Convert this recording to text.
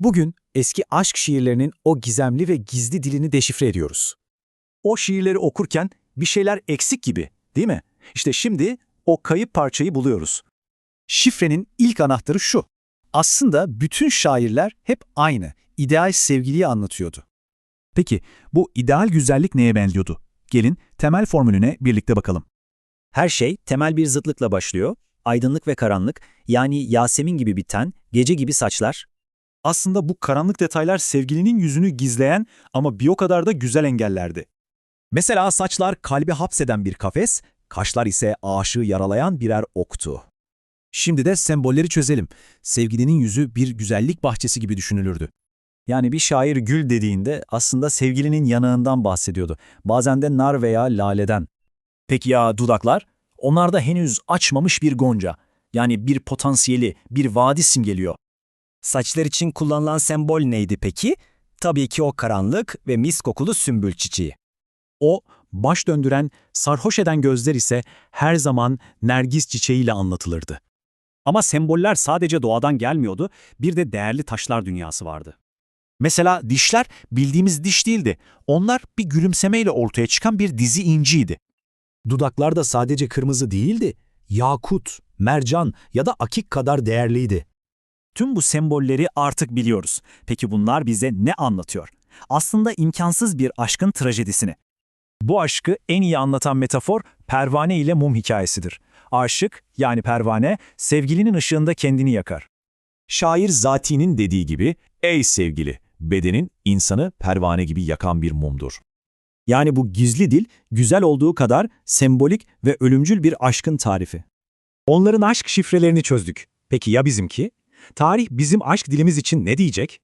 Bugün eski aşk şiirlerinin o gizemli ve gizli dilini deşifre ediyoruz. O şiirleri okurken bir şeyler eksik gibi, değil mi? İşte şimdi o kayıp parçayı buluyoruz. Şifrenin ilk anahtarı şu. Aslında bütün şairler hep aynı, ideal sevgiliyi anlatıyordu. Peki bu ideal güzellik neye benziyordu? Gelin temel formülüne birlikte bakalım. Her şey temel bir zıtlıkla başlıyor. Aydınlık ve karanlık, yani Yasemin gibi bir ten, gece gibi saçlar. Aslında bu karanlık detaylar sevgilinin yüzünü gizleyen ama bir o kadar da güzel engellerdi. Mesela saçlar kalbi hapseden bir kafes, kaşlar ise aşığı yaralayan birer oktu. Şimdi de sembolleri çözelim. Sevgilinin yüzü bir güzellik bahçesi gibi düşünülürdü. Yani bir şair gül dediğinde aslında sevgilinin yanağından bahsediyordu. Bazen de nar veya laleden. Peki ya dudaklar? Onlarda henüz açmamış bir gonca. Yani bir potansiyeli, bir vadi simgeliyor. Saçlar için kullanılan sembol neydi peki? Tabii ki o karanlık ve mis kokulu sümbül çiçeği. O, baş döndüren, sarhoş eden gözler ise her zaman nergis çiçeğiyle anlatılırdı. Ama semboller sadece doğadan gelmiyordu, bir de değerli taşlar dünyası vardı. Mesela dişler bildiğimiz diş değildi. Onlar bir gülümsemeyle ortaya çıkan bir dizi inciydi. Dudaklar da sadece kırmızı değildi. Yakut, mercan ya da akik kadar değerliydi. Tüm bu sembolleri artık biliyoruz. Peki bunlar bize ne anlatıyor? Aslında imkansız bir aşkın trajedisini. Bu aşkı en iyi anlatan metafor pervane ile mum hikayesidir. Aşık, yani pervane, sevgilinin ışığında kendini yakar. Şair Zati'nin dediği gibi, ''Ey sevgili, bedenin insanı pervane gibi yakan bir mumdur.'' Yani bu gizli dil, güzel olduğu kadar sembolik ve ölümcül bir aşkın tarifi. Onların aşk şifrelerini çözdük. Peki ya bizimki? Tarih bizim aşk dilimiz için ne diyecek?